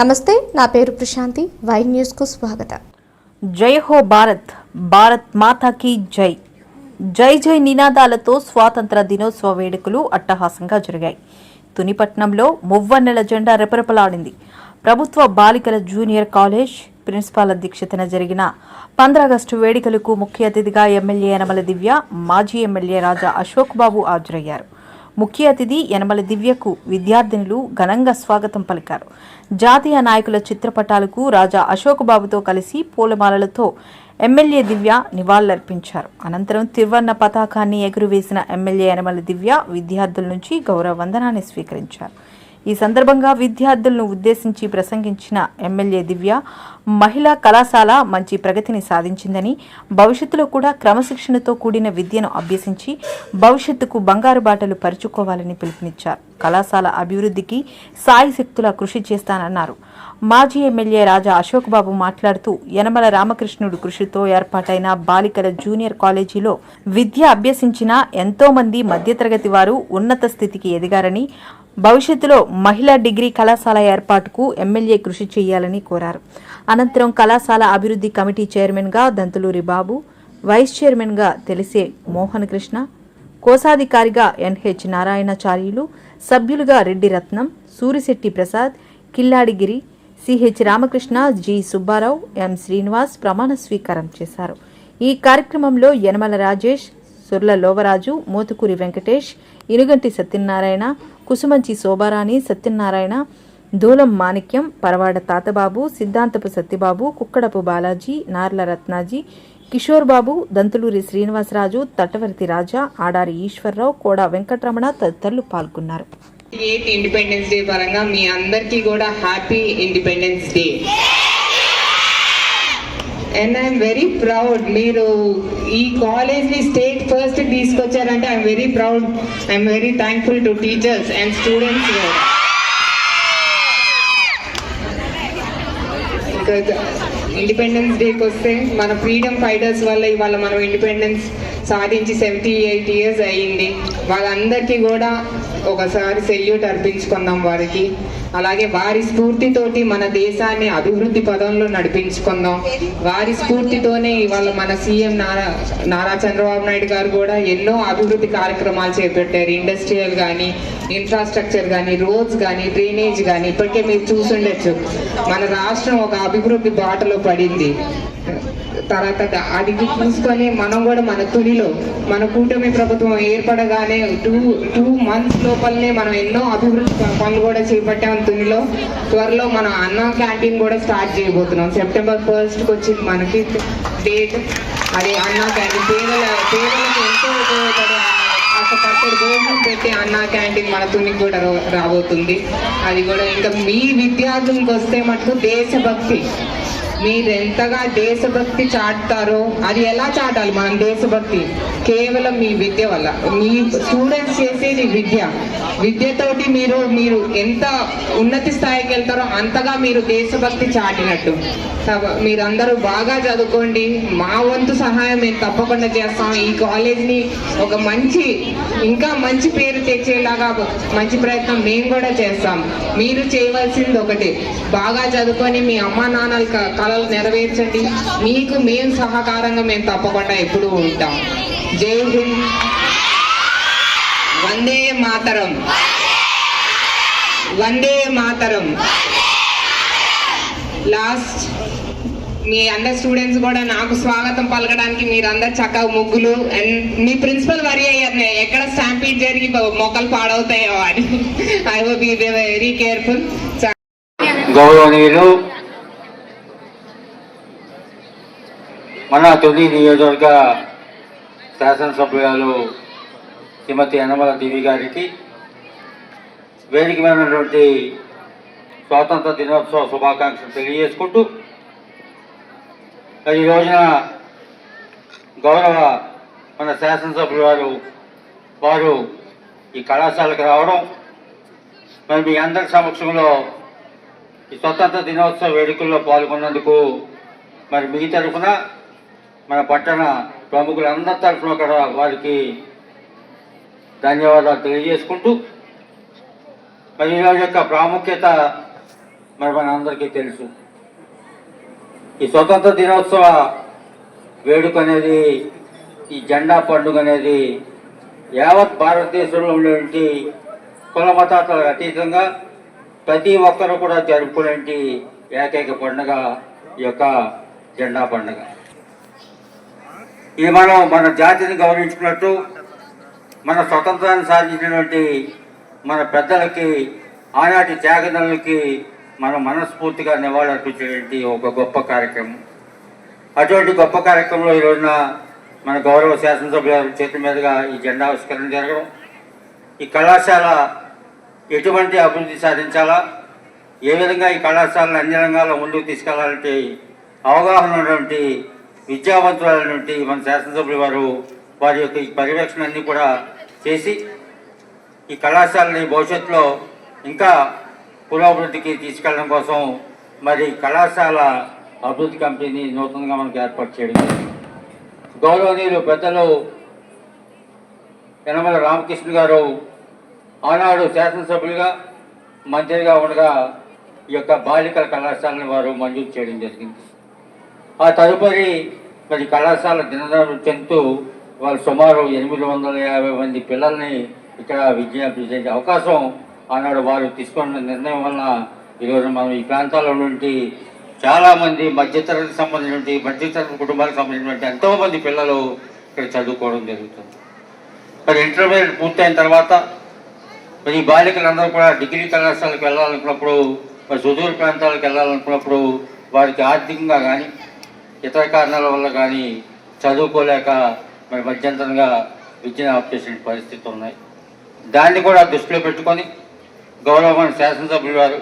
నమస్తే నా పేరు ప్రశాంతి. వై న్యూస్కు స్వాగతం. జై హో భారత్. భారత్ మాతాకి జై. జై జై నినాదాలతో స్వాతంత్ర దినోత్సవ వేడుకలు అట్టహాసంగా జరిగాయి. తునిపట్నంలో మువ్వన్నెల జెండా రెపరెపలాడింది. ప్రభుత్వ బాలికల జూనియర్ కాలేజ్ ప్రిన్సిపాల్ అధ్యక్షతన జరిగిన పంద్రాగస్టు వేడుకలకు ముఖ్య అతిథిగా ఎమ్మెల్యే యనమల దివ్య మాజీ ఎమ్మెల్యే రాజా అశోక్ బాబు హాజరయ్యారు. ముఖ్య అతిథి యనమల దివ్యకు విద్యార్థినులు ఘనంగా స్వాగతం పలికారు. జాతీయ నాయకుల చిత్రపటాలకు రాజా అశోక్ బాబుతో కలిసి పూలమాలలతో ఎమ్మెల్యే దివ్య నివాళులర్పించారు. అనంతరం తిరువన్న పతాకాన్ని ఎగురవేసిన ఎమ్మెల్యే యనమల దివ్య విద్యార్థుల నుంచి గౌరవ వందనాన్ని స్వీకరించారు. ఈ సందర్భంగా విద్యార్థులను ఉద్దేశించి ప్రసంగించిన ఎమ్మెల్యే దివ్య మహిళా కళాశాల మంచి ప్రగతిని సాధించిందని భవిష్యత్తులో కూడా క్రమశిక్షణతో కూడిన విద్యను అభ్యసించి భవిష్యత్తుకు బంగారు బాటలు పరుచుకోవాలని పిలుపునిచ్చారు. కళాశాల అభివృద్ధికి సాయి శక్తుల కృషి చేస్తానన్నారు. మాజీ ఎమ్మెల్యే రాజా అశోక్ బాబు మాట్లాడుతూ యనమల రామకృష్ణుడు కృషితో ఏర్పాటైన బాలికల జూనియర్ కాలేజీలో విద్య అభ్యసించిన ఎంతో మంది మధ్యతరగతి వారు ఉన్నత స్థితికి ఎదిగారని భవిష్యత్తులో మహిళా డిగ్రీ కళాశాల ఏర్పాటుకు ఎమ్మెల్యే కృషి చేయాలని కోరారు. అనంతరం కళాశాల అభివృద్ధి కమిటీ చైర్మన్గా దంతులూరి బాబు వైస్ చైర్మన్గా తెలిసే మోహన్ కృష్ణ కోశాధికారిగా ఎన్హెచ్ నారాయణాచార్యులు సభ్యులుగా Reddy Ratnam Surisetti Prasad Killadigiri C H Ramakrishna G Subbarao M Srinivas ప్రమాణ స్వీకారం చేశారు. ఈ కార్యక్రమంలో యనమల రాజేష్ సుర్ల లోవరాజు మోతుకూరి వెంకటేష్ ఇనుగంటి సత్యనారాయణ కుసుమంచి శోభారాణి సత్యనారాయణ దూలం మాణిక్యం పరవాడ తాతబాబు సిద్ధాంతపు సత్యబాబు కుక్కడపు బాలాజీ నార్ల రత్నాజీ కిషోర్ బాబు దంతులూరి శ్రీనివాసరాజు తటవర్తి రాజా ఆడారి ఈశ్వరరావు కోడా వెంకటరమణ తదితరులు పాల్గొన్నారు. ఇండిపెండెన్స్ డే పరంగా మీ అందరికీ కూడా happy independence day and I'm very proud మీరు ఈ కాలేజ్ని state first తీసుకొచ్చారంటే I'm very proud I'm very thankful to teachers and students independence డేకి వస్తే మన ఫ్రీడమ్ ఫైటర్స్ వల్ల ఇవాళ మనం ఇండిపెండెన్స్ సాధించి సెవెంటీ ఎయిట్ ఇయర్స్ అయ్యింది. వాళ్ళందరికీ కూడా ఒకసారి సెల్యూట్ అర్పించుకుందాం వారికి. అలాగే వారి స్ఫూర్తితోటి మన దేశాన్ని అభివృద్ధి పదంలో నడిపించుకుందాం. వారి స్ఫూర్తితోనే ఇవాళ మన సీఎం నారా నారా చంద్రబాబు నాయుడు గారు కూడా ఎన్నో అభివృద్ధి కార్యక్రమాలు చేపట్టారు. ఇండస్ట్రియల్ కానీ ఇన్ఫ్రాస్ట్రక్చర్ కానీ రోడ్స్ కానీ డ్రైనేజ్ కానీ ఇప్పటికే మీరు చూసుండొచ్చు. మన రాష్ట్రం ఒక అభివృద్ధి బాటలో పడింది. తర్వాత అది చూసుకొని మనం కూడా మన తునిలో మన కూటమి ప్రభుత్వం ఏర్పడగానే టూ టూ మంత్స్ లోపలనే మనం ఎన్నో అభివృద్ధి పనులు కూడా చేపట్టాం తునిలో త్వరలో మనం అన్న క్యాంటీన్ కూడా స్టార్ట్ చేయబోతున్నాం. సెప్టెంబర్ ఫస్ట్కి వచ్చింది మనకి డేట్ అది అన్న క్యాంటీన్ పేదల పేదలకు ఎంతో ఉపయోగపడే ఒక పక్కన భోజనం పెట్టి అన్న క్యాంటీన్ మన తునికి కూడా రా- రాబోతుంది. అది కూడా ఇంకా మీ విద్యార్థులకు వస్తే మటుకు దేశభక్తి. మీరు ఎంతగా దేశభక్తి చాటుతారో అది ఎలా చాటాలి మనం దేశభక్తి? కేవలం మీ విద్య వల్ల. మీ స్టూడెంట్స్ చేసేది విద్య. విద్యతోటి మీరు మీరు ఎంత ఉన్నతి స్థాయికి వెళ్తారో అంతగా మీరు దేశభక్తి చాటినట్టు. మీరందరూ బాగా చదువుకోండి. మా వంతు సహాయం మేము తప్పకుండా చేస్తాం. ఈ కాలేజ్ని ఒక మంచి ఇంకా మంచి పేరు తెచ్చేలాగా మంచి ప్రయత్నం మేము కూడా చేస్తాం. మీరు చేయవలసింది ఒకటి. బాగా చదువుకొని మీ అమ్మా నాన్నల క- నెరవేర్చండి. మీకు మేము సహకారంగా మేము తప్పకుండా ఎప్పుడూ ఉంటాం. జై హింద్. వందే మాతరం. వందే మాతరం. లాస్ట్ మీ అందరు స్టూడెంట్స్ కూడా నాకు స్వాగతం పలకడానికి మీరందరు చక్కగా ముగ్గులు అండ్ మీ ప్రిన్సిపల్ వరి అయ్యారు ఎక్కడ స్టాంపీడ్ జరిగి మొక్కలు పాడవుతాయో అని. I will be very careful గౌరవనీయులు మన తొలి నియోజకవర్గ శాసనసభ్యురాలు శ్రీమతి యనమల దేవి గారికి వేదికమైనటువంటి స్వాతంత్ర దినోత్సవ శుభాకాంక్షలు తెలియజేసుకుంటూ ఈ రోజున గౌరవ మన శాసనసభ్యురాలు వారు ఈ కళాశాలకు రావడం మరి మీ అందరి సమక్షంలో ఈ స్వతంత్ర దినోత్సవ వేడుకల్లో పాల్గొన్నందుకు మరి మీ తరఫున మన పట్టణ ప్రముఖులందరి తరఫున కూడా వారికి ధన్యవాదాలు తెలియజేసుకుంటూ మరి ఈరోజు యొక్క ప్రాముఖ్యత మరి మన అందరికీ తెలుసు. ఈ స్వతంత్ర దినోత్సవ వేడుక అనేది ఈ జెండా పండుగ అనేది యావత్ భారతదేశంలో ఉన్నటువంటి కుల మతాలకు అతీతంగా ప్రతి ఒక్కరు కూడా జరుపుకునే ఏకైక పండుగ ఈ యొక్క జెండా పండుగ. ఇది మనం మన జాతిని గౌరవించుకున్నట్టు మన స్వతంత్రాన్ని సాధించినటువంటి మన పెద్దలకి ఆనాటి త్యాగదనులకి మనం మనస్ఫూర్తిగా నివాళులర్పించేటువంటి ఒక గొప్ప కార్యక్రమం. అటువంటి గొప్ప కార్యక్రమంలో ఈరోజున మన గౌరవ శాసనసభ్యుల చేతుల మీదుగా ఈ జెండా ఆవిష్కరణ జరగడం. ఈ కళాశాల ఎటువంటి అభివృద్ధి సాధించాలా? ఏ విధంగా ఈ కళాశాలను అన్ని రంగాల్లో ముందుకు తీసుకెళ్ళాలంటే అవగాహన ఉన్నటువంటి విద్యావంతులైనటువంటి మన శాసనసభ్యుల వారు వారి యొక్క ఈ పర్యవేక్షణ అన్నీ కూడా చేసి ఈ కళాశాలని భవిష్యత్తులో ఇంకా పురోభివృద్ధికి తీసుకెళ్ళడం కోసం మరి కళాశాల అభివృద్ధి కమిటీని నూతనంగా మనకు ఏర్పాటు చేయడం గౌరవనీయులు పెద్దలు యనమల రామకృష్ణ గారు ఆనాడు శాసనసభ్యులుగా మంత్రిగా ఉండగా ఈ యొక్క బాలికల కళాశాలను వారు మంజూరు చేయడం జరిగింది. ఆ తదుపరి మరి కళాశాల దినదారు చెందుతూ వాళ్ళు సుమారు ఎనిమిది వందల యాభై మంది పిల్లల్ని ఇక్కడ విద్యాభ్యాసం చేసే అవకాశం ఆనాడు వారు తీసుకున్న నిర్ణయం వలన ఈరోజు మనం ఈ ప్రాంతాల్లో నుండి చాలామంది మధ్యతరగతి సంబంధించినటువంటి మధ్యతరగతి కుటుంబాలకు సంబంధించినటువంటి ఎంతోమంది పిల్లలు ఇక్కడ చదువుకోవడం జరుగుతుంది. మరి ఇంటర్మీడియట్ పూర్తయిన తర్వాత మరి ఈ బాలికలందరూ కూడా డిగ్రీ కళాశాలకు వెళ్ళాలనుకున్నప్పుడు మరి సుదూర ప్రాంతాలకు వెళ్ళాలనుకున్నప్పుడు వారికి ఆర్థికంగా కానీ ఇతర కారణాల వల్ల కానీ చదువుకోలేక మరి మధ్యంతరంగా విద్యను ఆఫ్ చేసిన పరిస్థితులు ఉన్నాయి. దాన్ని కూడా దృష్టిలో పెట్టుకొని గౌరవమైన శాసనసభ్యులు వారు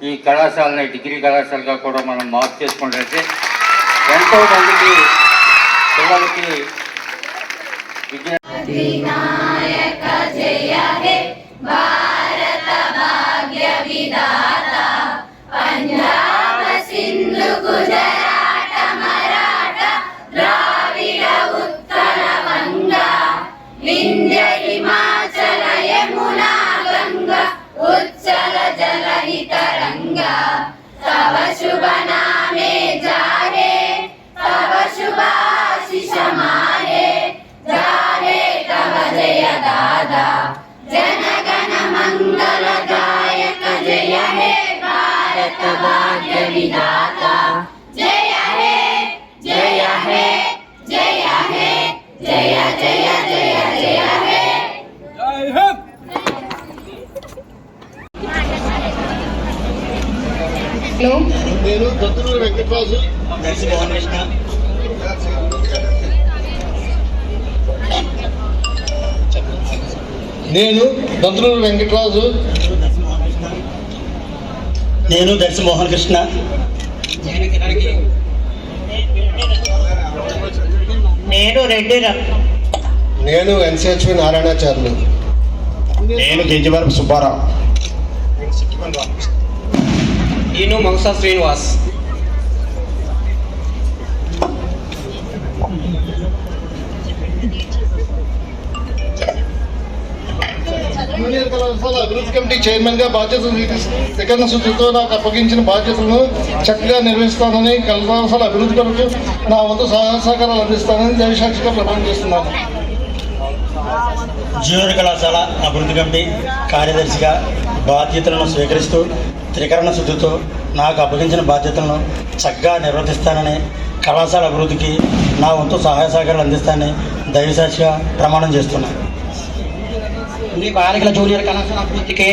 ఈ కళాశాలని డిగ్రీ కళాశాలగా కూడా మనం మార్పు చేసుకున్నట్లయితే ఎంతో మందికి పిల్లలకి విద్య सुबना मे जाने तव सुबाशिषमाने जाने तव जय दादा। जनगण मङ्गलदायक जय हे भारत भाग्यविदाता వెంకటరాజు. నేను దంతులూరు వెంకటరాజు. నేను దర్శి మోహన్ కృష్ణ నేను రెడ్డి నేను ఎన్సిహెచ్వి నారాయణాచార్యులు. నేను గింజవరపు సుబ్బారావు. నేను మంసా శ్రీనివాస్. జూనియర్ కళాశాల అభివృద్ధి కమిటీ చైర్మన్గా బాధ్యతలు సెకండ్ సూచితో నాకు అప్పగించిన బాధ్యతలను చక్కగా నిర్వహిస్తానని కళాశాల అభివృద్ధి కొరకు నా వంతు సహాయ సహకారాలు అందిస్తానని దైవసాక్షిగా ప్రమాణం చేస్తున్నాను. జూనియర్ కళాశాల అభివృద్ధి కమిటీ కార్యదర్శిగా బాధ్యతలను స్వీకరిస్తూ త్రికరణ శుద్ధితో నాకు అప్పగించిన బాధ్యతలను చక్కగా నిర్వర్తిస్తానని కళాశాల అభివృద్ధికి నా వంతు సహాయ సహకారాలు అందిస్తానని దైవసాక్షిగా ప్రమాణం చేస్తున్నాను. ఈ బాలికల జూనియర్ కళాశాల అభివృద్ధికి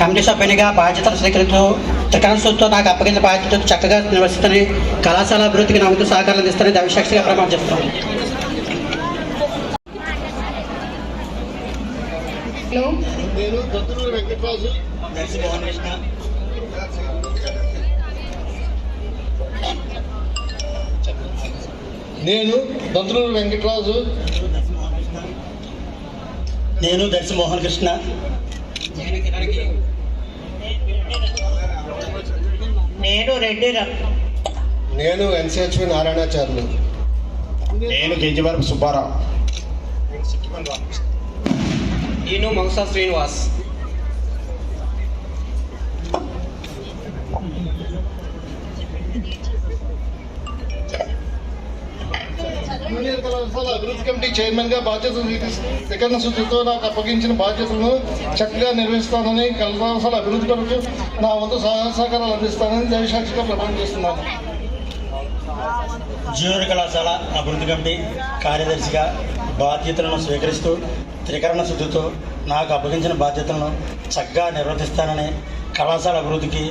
కమిటీ సభ్యునిగా బాధ్యతలు స్వీకరిస్తూ త్రికరణతో నాకు అప్పగించిన బాధ్యతలు చక్కగా నిర్వహిస్తానని కళాశాల అభివృద్ధికి నా వంతు సహకారం అందిస్తానని దైవసాక్షిగా ప్రమాణం చేస్తున్నాను. హలో. నేను దత్తులూరు వెంకటరాజు. దర్శి మోహన్ కృష్ణ నేను దంతులూరు వెంకటరాజు. నేను దర్శి మోహన్ కృష్ణ. నేను రెడ్డి నేను ఎన్సిహెచ్వి నారాయణాచార్యులు. నేను గింజవరపు సుబ్బారావు. నేను మంసా శ్రీనివాస్. కళాశాల అభివృద్ధి కమిటీ చైర్మన్గా బాధ్యతలు త్రికరణ శుద్ధితో నాకు అప్పగించిన బాధ్యతలను చక్కగా నిర్వహిస్తానని కళాశాల అభివృద్ధి కొరకు నా వంతు సహాయ సహకారాలు అందిస్తానని దైవసాక్షిగా ప్రమాణం చేస్తున్నాను జూనియర్ కళాశాల అభివృద్ధి కమిటీ కార్యదర్శిగా బాధ్యతలను స్వీకరిస్తూ త్రికరణ శుద్ధితో నాకు అప్పగించిన బాధ్యతలను చక్కగా నిర్వర్తిస్తానని కళాశాల అభివృద్ధికి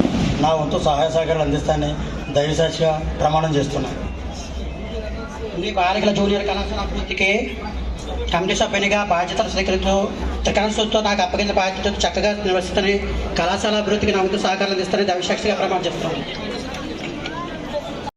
నా వంతు సహాయ సహకారాలు అందిస్తానని దైవసాక్షిగా ప్రమాణం చేస్తున్నాను ఈ బాలికల జూనియర్ కళాశాల అభివృద్ధికి కమిటీ సభ్యునిగా బాధ్యతలు స్వీకరిస్తూ త్రికరణ నాకు అప్పగించిన బాధ్యతలు చక్కగా నిర్వహిస్తానని కళాశాల అభివృద్ధికి నా సహకారం అందిస్తానని దైవసాక్షిగా ప్రమాణం చేస్తున్నాను.